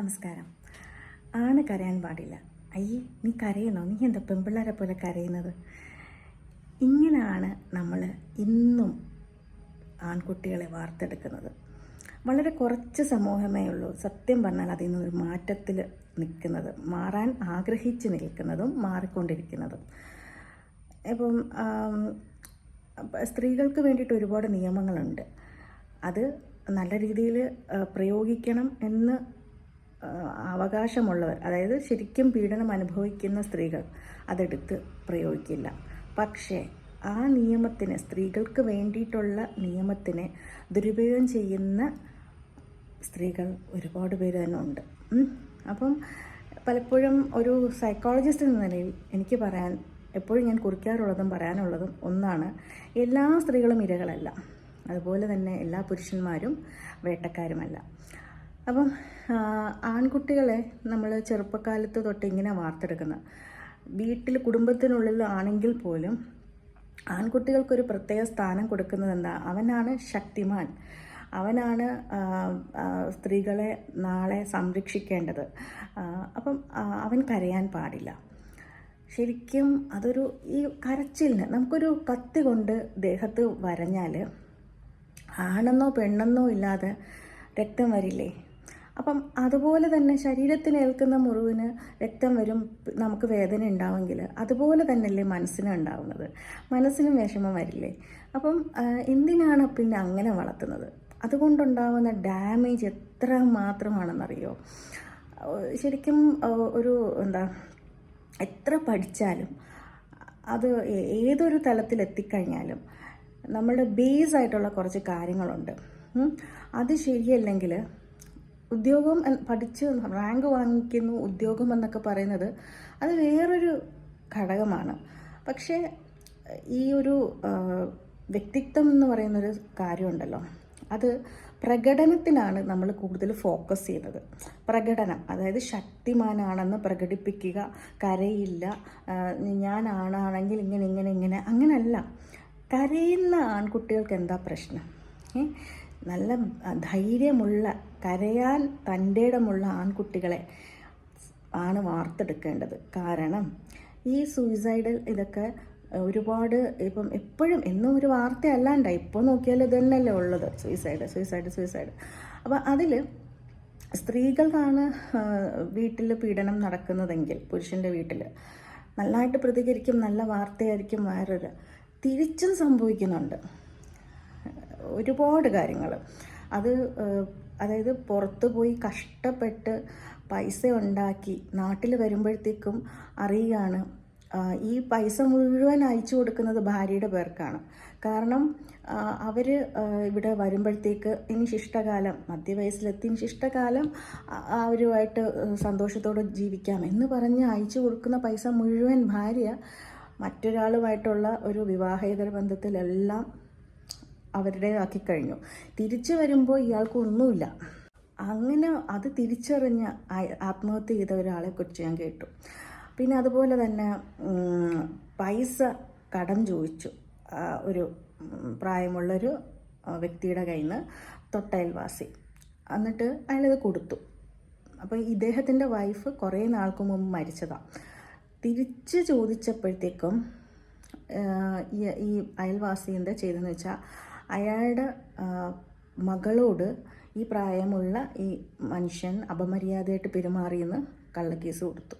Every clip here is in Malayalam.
നമസ്കാരം. ആണ് കരയാൻ പാടില്ല. അയ്യേ നീ കരയണോ നീ എന്താ പെമ്പിള്ളേരെ പോലെ കരയുന്നത്? ഇങ്ങനെയാണ് നമ്മൾ ഇന്നും ആൺകുട്ടികളെ വാർത്തെടുക്കുന്നത്. വളരെ കുറച്ച് സമൂഹമേ ഉള്ളൂ. സത്യം പറഞ്ഞാൽ അതിൽ നിന്നൊരു മാറ്റത്തിൽ നിൽക്കുന്നത് മാറാൻ ആഗ്രഹിച്ച് നിൽക്കുന്നതും മാറിക്കൊണ്ടിരിക്കുന്നതും. ഇപ്പം സ്ത്രീകൾക്ക് വേണ്ടിയിട്ട് ഒരുപാട് നിയമങ്ങളുണ്ട്. അത് നല്ല രീതിയിൽ പ്രയോഗിക്കണം എന്ന് അവകാശമുള്ളവർ അതായത് ശരിക്കും പീഡനം അനുഭവിക്കുന്ന സ്ത്രീകൾ അതെടുത്ത് പ്രയോഗിക്കില്ല. പക്ഷേ ആ നിയമത്തിന് സ്ത്രീകൾക്ക് വേണ്ടിയിട്ടുള്ള നിയമത്തിനെ ദുരുപയോഗം ചെയ്യുന്ന സ്ത്രീകൾ ഒരുപാട് പേര് തന്നെ ഉണ്ട്. അപ്പം പലപ്പോഴും ഒരു സൈക്കോളജിസ്റ്റ് എന്ന നിലയിൽ എനിക്ക് പറയാൻ എപ്പോഴും ഞാൻ കുറിക്കാറുള്ളതും പറയാനുള്ളതും ഒന്നാണ് എല്ലാ സ്ത്രീകളും ഇരകളല്ല. അതുപോലെ തന്നെ എല്ലാ പുരുഷന്മാരും വേട്ടക്കാരുമല്ല. അപ്പം ആൺകുട്ടികളെ നമ്മൾ ചെറുപ്പക്കാലത്ത് തൊട്ട് ഇങ്ങനെ വാർത്തെടുക്കുന്നത് വീട്ടിൽ കുടുംബത്തിനുള്ളിൽ ആണെങ്കിൽ പോലും ആൺകുട്ടികൾക്കൊരു പ്രത്യേക സ്ഥാനം കൊടുക്കുന്നത് എന്താ? അവനാണ് ശക്തിമാൻ. അവനാണ് സ്ത്രീകളെ നാളെ സംരക്ഷിക്കേണ്ടത്. അപ്പം അവൻ കരയാൻ പാടില്ല. ശരിക്കും അതൊരു ഈ കരച്ചിലിന് നമുക്കൊരു കത്തി കൊണ്ട് ദേഹത്ത് വരഞ്ഞാൽ ആണെന്നോ പെണ്ണെന്നോ ഇല്ലാതെ രക്തം വരില്ലേ? അപ്പം അതുപോലെ തന്നെ ശരീരത്തിന് ഏൽക്കുന്ന മുറിവിന് രക്തം വരും നമുക്ക് വേദന ഉണ്ടാവുമെങ്കിൽ അതുപോലെ തന്നെയല്ലേ മനസ്സിന് ഉണ്ടാവുന്നത്. മനസ്സിനും വിഷമം വരില്ലേ? അപ്പം എന്തിനാണ് പിന്നെ അങ്ങനെ വളർത്തുന്നത്? അതുകൊണ്ടുണ്ടാവുന്ന ഡാമേജ് എത്ര മാത്രമാണെന്നറിയോ? ശരിക്കും ഒരു എന്താ എത്ര പഠിച്ചാലും അത് ഏതൊരു തലത്തിൽ എത്തിക്കഴിഞ്ഞാലും നമ്മളുടെ ബേസ് ആയിട്ടുള്ള കുറച്ച് കാര്യങ്ങളുണ്ട്. അത് ശരിയല്ലെങ്കിൽ ഉദ്യോഗം പഠിച്ച് റാങ്ക് വാങ്ങിക്കുന്നു ഉദ്യോഗം എന്നൊക്കെ പറയുന്നത് അത് വേറൊരു ഘടകമാണ്. പക്ഷേ ഈ ഒരു വ്യക്തിത്വം എന്ന് പറയുന്നൊരു കാര്യമുണ്ടല്ലോ. അത് പ്രകടനത്തിനാണ് നമ്മൾ കൂടുതൽ ഫോക്കസ് ചെയ്യുന്നത്. പ്രകടനം അതായത് ശക്തിമാനാണെന്ന് പ്രകടിപ്പിക്കുക കരയില്ല ഞാൻ ആണാണെങ്കിൽ ഇങ്ങനെ ഇങ്ങനെ ഇങ്ങനെ അങ്ങനല്ല കരയുന്ന ആൺകുട്ടികൾക്ക് എന്താ പ്രശ്നം? നല്ല ധൈര്യമുള്ള കരയാൻ തന്റെ ഇടമുള്ള ആൺകുട്ടികളെ ആണ് വാർത്തെടുക്കേണ്ടത്. കാരണം ഈ സൂയിസൈഡൽ ഇതൊക്കെ ഒരുപാട് ഇപ്പം എപ്പോഴും എന്നും ഒരു വാർത്ത അല്ലാണ്ട ഇപ്പോൾ നോക്കിയാൽ ഇത് തന്നെയല്ലേ ഉള്ളത്. Suicide suicide suicide. അപ്പം അതിൽ സ്ത്രീകൾക്കാണ് വീട്ടിൽ പീഡനം നടക്കുന്നതെങ്കിൽ പുരുഷന്റെ വീട്ടിൽ നല്ലതായിട്ട് പ്രതികരിക്കും നല്ല വാർത്തയായിരിക്കും വേറൊരു. തിരിച്ചും സംഭവിക്കുന്നുണ്ട്. ഒരുപാട് കാര്യങ്ങൾ അത് അതായത് പുറത്ത് പോയി കഷ്ടപ്പെട്ട് പൈസ ഉണ്ടാക്കി നാട്ടിൽ വരുമ്പോഴത്തേക്കും അറിയുകയാണ് ഈ പൈസ മുഴുവൻ അയച്ചു കൊടുക്കുന്നത് ഭാര്യയുടെ പേർക്കാണ്. കാരണം അവർ ഇവിടെ വരുമ്പോഴത്തേക്ക് ഇനി ശിഷ്ടകാലം മധ്യവയസ്സിലെത്തി ഇനി ശിഷ്ടകാലം അവരുമായിട്ട് സന്തോഷത്തോടെ ജീവിക്കാം എന്ന് പറഞ്ഞ് അയച്ചു കൊടുക്കുന്ന പൈസ മുഴുവൻ ഭാര്യ മറ്റൊരാളുമായിട്ടുള്ള ഒരു വിവാഹേതര ബന്ധത്തിലെല്ലാം അവരുടേതാക്കി കഴിഞ്ഞു തിരിച്ചു വരുമ്പോൾ ഇയാൾക്ക് ഒന്നുമില്ല. അങ്ങനെ അത് തിരിച്ചറിഞ്ഞ് ആത്മഹത്യ ചെയ്ത ഒരാളെ കുറിച്ച് ഞാൻ കേട്ടു. പിന്നെ അതുപോലെ തന്നെ പൈസ കടം ചോദിച്ചു. ഒരു പ്രായമുള്ളൊരു വ്യക്തിയുടെ കയ്യിൽ നിന്ന് തൊട്ടയൽവാസി. എന്നിട്ട് അയാളത് കൊടുത്തു. അപ്പോൾ ഇദ്ദേഹത്തിന്റെ വൈഫ് കുറേ നാൾക്ക് മുമ്പ് മരിച്ചതാണ് തിരിച്ച് ചോദിച്ചപ്പോഴത്തേക്കും ഈ അയൽവാസി എന്താ ചെയ്തതെന്ന് വെച്ചാൽ അയാളുടെ മകളോട് ഈ പ്രായമുള്ള ഈ മനുഷ്യൻ അപമര്യാദയായിട്ട് പെരുമാറിയെന്ന് കള്ളക്കേസ് കൊടുത്തു.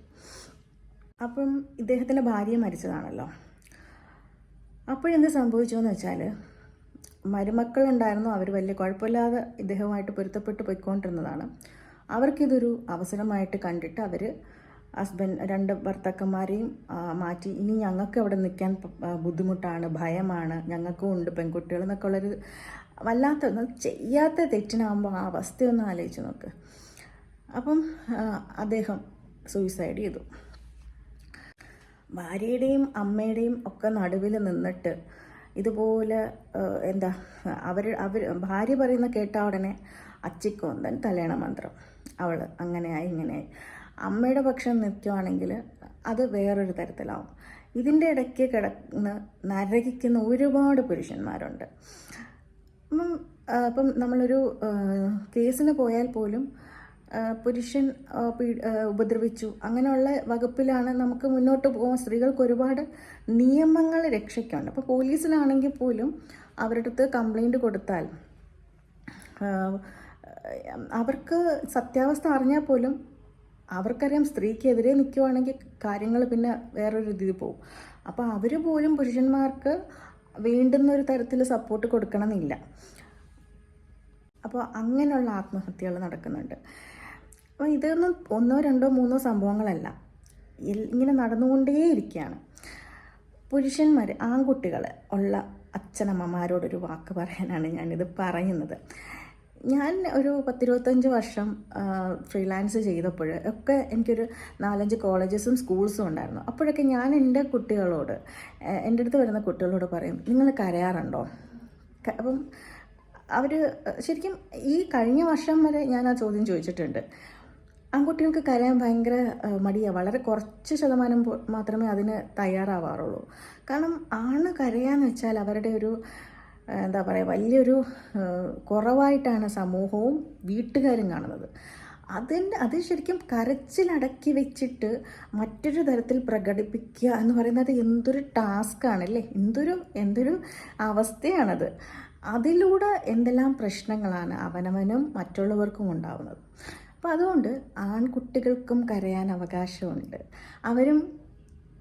അപ്പം ഇദ്ദേഹത്തിന്റെ ഭാര്യ മരിച്ചതാണല്ലോ. അപ്പോഴെന്ത് സംഭവിച്ചോന്ന് വെച്ചാൽ മരുമക്കളുണ്ടായിരുന്നു അവർ വലിയ കുഴപ്പമില്ലാതെ ഇദ്ദേഹവുമായിട്ട് പൊരുത്തപ്പെട്ട് പോയിക്കൊണ്ടിരുന്നതാണ്. അവർക്കിതൊരു അവസരമായിട്ട് കണ്ടിട്ട് അവർ ഹസ്ബൻഡ് രണ്ട് ഭർത്താക്കന്മാരെയും മാറ്റി. ഇനി ഞങ്ങൾക്ക് അവിടെ നിൽക്കാൻ ബുദ്ധിമുട്ടാണ് ഭയമാണ്. ഞങ്ങൾക്കും ഉണ്ട് പെൺകുട്ടികൾ എന്നൊക്കെ ഉള്ളൊരു വല്ലാത്ത ചെയ്യാത്ത തെറ്റിനാകുമ്പോൾ ആ അവസ്ഥയൊന്ന് ആലോചിച്ച് നോക്ക്. അപ്പം അദ്ദേഹം സൂയിസൈഡ് ചെയ്തു. ഭാര്യയുടെയും അമ്മയുടെയും ഒക്കെ നടുവിൽ നിന്നിട്ട് ഇതുപോലെ എന്താ അവർ അവർ ഭാര്യ പറയുന്ന കേട്ട ഉടനെ അച്ചിക്കോന്തൻ തലേണ മന്ത്രം. അവൾ അങ്ങനെയായി ഇങ്ങനെയായി അമ്മയുടെ പക്ഷം നിൽക്കുവാണെങ്കിൽ അത് വേറൊരു തരത്തിലാവും. ഇതിന്റെ ഇടയ്ക്ക് കിടന്ന് നരകിക്കുന്ന ഒരുപാട് പുരുഷന്മാരുണ്ട്. അപ്പം അപ്പം നമ്മളൊരു കേസിന് പോയാൽ പോലും പുരുഷൻ ഉപദ്രവിച്ചു. അങ്ങനെയുള്ള വകുപ്പിലാണ് നമുക്ക് മുന്നോട്ട് പോകാൻ സ്ത്രീകൾക്ക് ഒരുപാട് നിയമങ്ങൾ രക്ഷയ്ക്കുണ്ട്. അപ്പോൾ പോലീസിലാണെങ്കിൽ പോലും അവരുടെ അടുത്ത് കംപ്ലൈന്റ് കൊടുത്താൽ അവർക്ക് സത്യാവസ്ഥ അറിഞ്ഞാൽ പോലും അവർക്കറിയാം സ്ത്രീക്കെതിരെ നിൽക്കുവാണെങ്കിൽ കാര്യങ്ങൾ പിന്നെ വേറൊരു രീതിയിൽ പോകും. അപ്പോൾ അവർ പോലും പുരുഷന്മാർക്ക് വേണ്ടുന്ന ഒരു തരത്തിൽ സപ്പോർട്ട് കൊടുക്കണമെന്നില്ല. അപ്പോൾ അങ്ങനെയുള്ള ആത്മഹത്യകൾ നടക്കുന്നുണ്ട്. അപ്പോൾ ഇതൊന്നും ഒന്നോ രണ്ടോ മൂന്നോ സംഭവങ്ങളല്ല. ഇങ്ങനെ നടന്നുകൊണ്ടേയിരിക്കുകയാണ്. പുരുഷന്മാർ ആൺകുട്ടികൾ ഉള്ള അച്ഛനമ്മമാരോടൊരു വാക്ക് പറയാനാണ് ഞാനിത് പറയുന്നത്. ഞാൻ ഒരു പത്തിരുപത്തഞ്ച് വർഷം ഫ്രീലാൻസ് ചെയ്തപ്പോൾ ഒക്കെ എനിക്കൊരു നാലഞ്ച് കോളേജസും സ്കൂൾസും ഉണ്ടായിരുന്നു. അപ്പോഴൊക്കെ ഞാൻ എന്റെ കുട്ടികളോട് എന്റെ അടുത്ത് വരുന്ന കുട്ടികളോട് പറയും നിങ്ങൾ കരയാറുണ്ടോ? അപ്പം അവർ ശരിക്കും ഈ കഴിഞ്ഞ വർഷം വരെ ഞാൻ ആ ചോദ്യം ചോദിച്ചിട്ടുണ്ട്. ആൺകുട്ടികൾക്ക് കരയാൻ ഭയങ്കര മടിയാണ് വളരെ കുറച്ച് ശതമാനം മാത്രമേ അതിന് തയ്യാറാവാറുള്ളൂ. കാരണം ആണ് കരയാന്ന് വെച്ചാൽ അവരുടെ ഒരു എന്താ പറയുക വലിയൊരു കുറവായിട്ടാണ് സമൂഹവും വീട്ടുകാരും കാണുന്നത്. അതിന്റെ അത് ശരിക്കും കരച്ചിലടക്കി വെച്ചിട്ട് മറ്റൊരു തരത്തിൽ പ്രകടിപ്പിക്കുക എന്ന് പറയുന്നത് എന്തൊരു ടാസ്ക്കാണ് അല്ലേ എന്തൊരു എന്തൊരു അവസ്ഥയാണത്. അതിലൂടെ എന്തെല്ലാം പ്രശ്നങ്ങളാണ് അവനവനും മറ്റുള്ളവർക്കും ഉണ്ടാവുന്നത്. അപ്പോൾ അതുകൊണ്ട് ആൺകുട്ടികൾക്കും കരയാൻ അവകാശമുണ്ട്. അവരും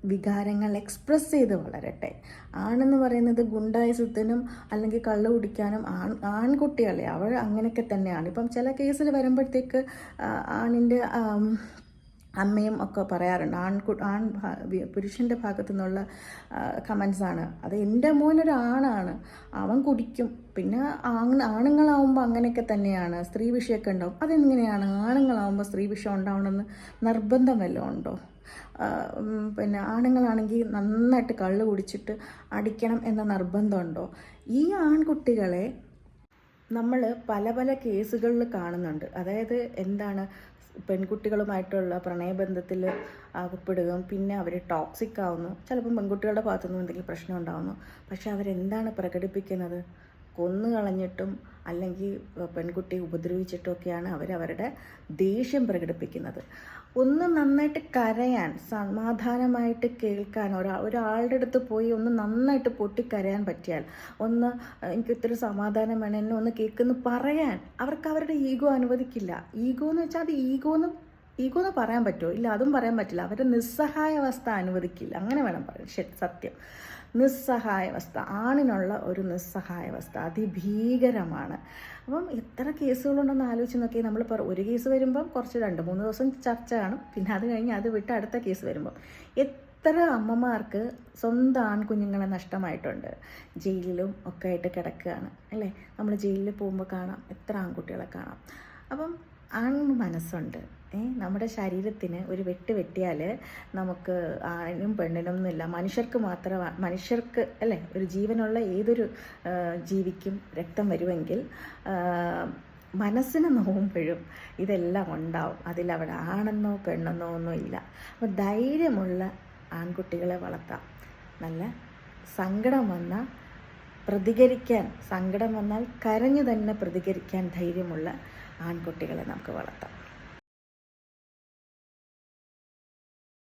വികാരങ്ങൾ എക്സ്പ്രസ് ചെയ്ത് വളരട്ടെ. ആണെന്ന് പറയുന്നത് ഗുണ്ടായുസത്തിനും അല്ലെങ്കിൽ കള്ളു കുടിക്കാനും ആൺ ആൺകുട്ടികളെ അവർ അങ്ങനെയൊക്കെ തന്നെയാണ്. ഇപ്പം ചില കേസിൽ വരുമ്പോഴത്തേക്ക് ആണിന്റെ അമ്മയും ഒക്കെ പറയാറുണ്ട് ആൺകു ആൺ പുരുഷന്റെ ഭാഗത്തു നിന്നുള്ള കമൻസാണ് അത് എന്റെ മോനൊരു ആണാണ്. അവൻ കുടിക്കും. പിന്നെ ആണ് ആണുങ്ങളാവുമ്പോൾ അങ്ങനെയൊക്കെ തന്നെയാണ്. സ്ത്രീ വിഷയമൊക്കെ ഉണ്ടാവും. അതെങ്ങനെയാണ്? ആണുങ്ങളാവുമ്പോൾ സ്ത്രീ വിഷയം ഉണ്ടാവണമെന്ന് നിർബന്ധം വല്ലതും ഉണ്ടോ? പിന്നെ ആണുങ്ങളാണെങ്കിൽ നന്നായിട്ട് കള്ള് കുടിച്ചിട്ട് അടിക്കണം എന്ന നിർബന്ധമുണ്ടോ? ഈ ആൺകുട്ടികളെ നമ്മൾ പല പല കേസുകളിൽ കാണുന്നുണ്ട്. അതായത് എന്താണ്? പെൺകുട്ടികളുമായിട്ടുള്ള പ്രണയബന്ധത്തിൽ അകപ്പെടുകയും പിന്നെ അവർ ടോക്സിക് ആവുന്നു. ചിലപ്പം പെൺകുട്ടികളുടെ ഭാഗത്തുനിന്നും എന്തെങ്കിലും പ്രശ്നം ഉണ്ടാവുന്നു. പക്ഷെ അവരെന്താണ് പ്രകടിപ്പിക്കുന്നത്? കൊന്നു കളഞ്ഞിട്ടും അല്ലെങ്കിൽ പെൺകുട്ടിയെ ഉപദ്രവിച്ചിട്ടും ഒക്കെയാണ് അവരവരുടെ ദേഷ്യം പ്രകടിപ്പിക്കുന്നത്. ഒന്ന് നന്നായിട്ട് കരയാൻ സമാധാനമായിട്ട് കേൾക്കാൻ ഒരാ ഒരാളുടെ അടുത്ത് പോയി ഒന്ന് നന്നായിട്ട് പൊട്ടിക്കരയാൻ പറ്റിയാൽ ഒന്ന് എനിക്ക് ഇത്ര സമാധാനം വേണം എന്നെ ഒന്ന് കേൾക്കുന്നു പറയാൻ അവർക്ക് അവരുടെ ഈഗോ അനുവദിക്കില്ല. ഈഗോ എന്ന് വെച്ചാൽ അത് ഈഗോ എന്ന് ഈഗോ എന്ന് പറയാൻ പറ്റുമോ? ഇല്ല അതും പറയാൻ പറ്റില്ല. അവരുടെ നിസ്സഹായ അവസ്ഥ അനുവദിക്കില്ല. അങ്ങനെ വേണം പറയാൻ. സത്യം. നിസ്സഹായാവസ്ഥ ആണിനുള്ള ഒരു നിസ്സഹായവസ്ഥ അതിഭീകരമാണ്. അപ്പം എത്ര കേസുകളുണ്ടെന്ന് ആലോചിച്ച് നോക്കി നമ്മൾ ഒരു കേസ് വരുമ്പം കുറച്ച് രണ്ട് മൂന്ന് ദിവസം ചർച്ച കാണും. പിന്നെ അത് കഴിഞ്ഞ് അത് വിട്ട് അടുത്ത കേസ് വരുമ്പം എത്ര അമ്മമാർക്ക് സ്വന്തം ആൺകുഞ്ഞുങ്ങളെ നഷ്ടമായിട്ടുണ്ട്. ജയിലിലും ഒക്കെ ആയിട്ട് കിടക്കുകയാണ് അല്ലേ? നമ്മൾ ജയിലിൽ പോകുമ്പോൾ കാണാം എത്ര ആൺകുട്ടികളെ കാണാം. അപ്പം ആൺ മനസ്സുണ്ട്. നമ്മുടെ ശരീരത്തിന് ഒരു വെട്ട് വെട്ടിയാൽ നമുക്ക് ആണിനും പെണ്ണിനും എന്നില്ല മനുഷ്യർക്ക് മാത്രം മനുഷ്യർക്ക് അല്ലേ ഒരു ജീവനുള്ള ഏതൊരു ജീവിക്കും രക്തം വരുമെങ്കിൽ മനസ്സിന് നോവുമ്പോഴും ഇതെല്ലാം ഉണ്ടാവും. അതിലവിടെ ആണെന്നോ പെണ്ണെന്നോ ഒന്നും ഇല്ല. അപ്പോൾ ധൈര്യമുള്ള ആൺകുട്ടികളെ വളർത്താം. നല്ല സങ്കടം വന്ന പ്രതികരിക്കാൻ സങ്കടം വന്നാൽ കരഞ്ഞു തന്നെ പ്രതികരിക്കാൻ ധൈര്യമുള്ള ആൺകുട്ടികളെ നമുക്ക് വളർത്താം.